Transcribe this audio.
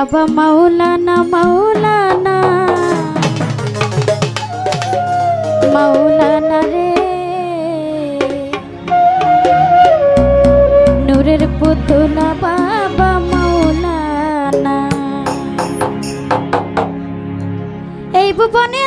বাবা মাওলানা মাওলানা। মাওলানা রে। নূরের পুতুলা বাবা মাওলানা। এই ভুবনে